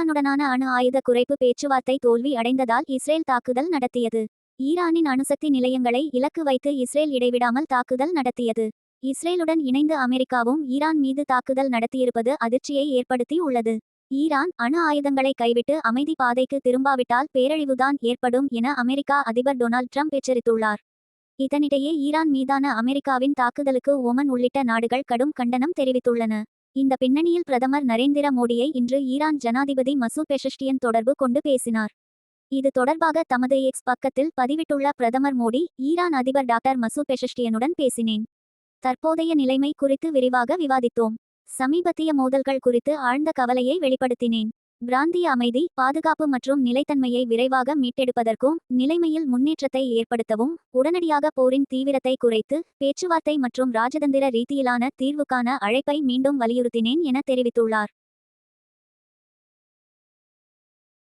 ஈரானுடனான அணு ஆயுத குறைப்பு பேச்சுவார்த்தை தோல்வி அடைந்ததால் இஸ்ரேல் தாக்குதல் நடத்தியது. ஈரானின் அணுசக்தி நிலையங்களை இலக்கு வைத்து இஸ்ரேல் இடைவிடாமல் தாக்குதல் நடத்தியது. இஸ்ரேலுடன் இணைந்து அமெரிக்காவும் ஈரான் மீது தாக்குதல் நடத்தியிருப்பது அதிர்ச்சியை ஏற்படுத்தி உள்ளது. ஈரான் அணு ஆயுதங்களை கைவிட்டு அமைதி பாதைக்கு திரும்பாவிட்டால் பேரழிவுதான் ஏற்படும் என அமெரிக்கா அதிபர் டொனால்ட் ட்ரம்ப் எச்சரித்துள்ளார். இதனிடையே ஈரான் மீதான அமெரிக்காவின் தாக்குதலுக்கு ஒமன் உள்ளிட்ட நாடுகள் கடும் கண்டனம் தெரிவித்துள்ளன. இந்த பின்னணியில் பிரதமர் நரேந்திர மோடியை இன்று ஈரான் ஜனாதிபதி மசூத் பெஷஷ்டியன் தொடர்பு கொண்டு பேசினார். இது தொடர்பாக தமது எக்ஸ் பக்கத்தில் பதிவிட்டுள்ள பிரதமர் மோடி ஈரான் அதிபர் டாக்டர் மசூத் பெஷஷ்டியனுடன் பேசினேன். தற்போதைய நிலைமை குறித்து விரிவாக விவாதித்தோம். சமீபத்திய மோதல்கள் குறித்து ஆழ்ந்த கவலையை வெளிப்படுத்தினேன். பிராந்திய அமைதி பாதுகாப்பு மற்றும் நிலைத்தன்மையை விரைவாக மீட்டெடுப்பதற்கும் நிலைமையில் முன்னேற்றத்தை ஏற்படுத்தவும் உடனடியாக போரின் தீவிரத்தை குறைத்து பேச்சுவார்த்தை மற்றும் ராஜதந்திர ரீதியிலான தீர்வுக்கான அழைப்பை மீண்டும் வலியுறுத்தினேன் என தெரிவித்துள்ளார்.